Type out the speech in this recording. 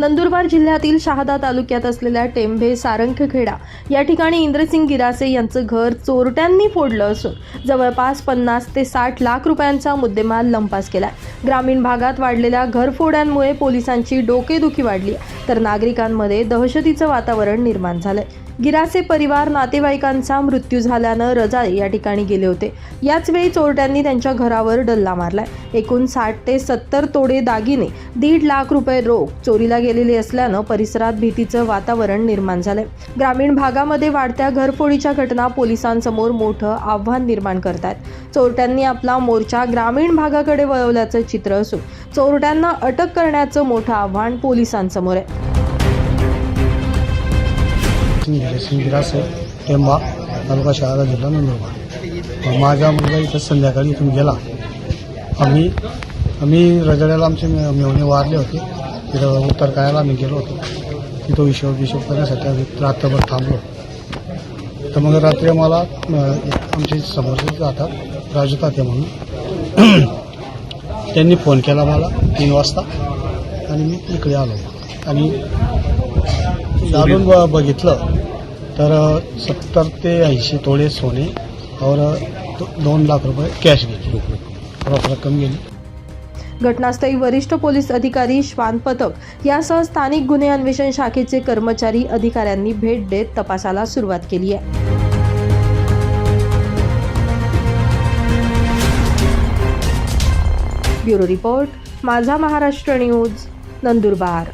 नंदुरबार जिल्ह्यातील शहादा तालुक्यात असलेल्या टेंभे सारंगखेडा या ठिकाणी इंद्रसिंग गिरासे यांचं घर चोरट्यांनी फोडलं असून जवळपास पन्नास ते साठ लाख रुपयांचा मुद्देमाल लंपास केला ग्रामीण भागात वाढलेल्या घरफोड्यांमुळे पोलिसांची डोकेदुखी वाढली आहे, तर नागरिकांमध्ये दहशतीचं वातावरण निर्माण झालंय. गिरासे परिवार नातेवाईकांचा मृत्यू झाल्यानं रजाळे या ठिकाणी गेले होते. याच वेळी चोरट्यांनी त्यांच्या घरावर डल्ला मारलाय. एकूण साठ ते सत्तर तोडे दागिने दीड लाख रुपये रोख चोरीला गेले गेलेली असल्यानं परिसरात भीतीचं वातावरण निर्माण झालंय. ग्रामीण भागामध्ये वाढत्या घरफोडीच्या घटना पोलिसांसमोर मोठं आव्हान निर्माण करत आहेत चोरट्यांनी आपला मोर्चा ग्रामीण भागाकडे वळवल्याचं चित्र असून चोरट्यांना अटक करण्याचं मोठं आव्हान पोलिसांसमोर आहे. टेंबा तालुका शहादा जिल्हा नंदुरबार. माझा मुलगा इथं संध्याकाळी इथून गेला. आम्ही आम्ही रजड्याला आमचे मेवणे वारले होते. तिथं उत्तर कायला आम्ही गेलो होतो. तिथं हिशोब हिशोब करण्यासाठी आम्ही रात्रभर थांबलो. तर मग रात्री मला आमचे समोरचे जातात राजू ताते म्हणून. त्यांनी फोन केला मला तीन वाजता आणि मी इकडे आलो. आणि जाणून ब- बघितलं तर सत्तर ते ऐंशी तोळे सोने और दोन लाख रुपये कॅश गेली रोख रक्कम गेली. घटनास्थळी वरिष्ठ पोलीस अधिकारी श्वान पथक यासह स्थानिक गुन्हे अन्वेषण शाखेचे कर्मचारी अधिकाऱ्यांनी भेट देत तपासाला सुरुवात केली आहे. ब्युरो रिपोर्ट माझा महाराष्ट्र न्यूज नंदुरबार.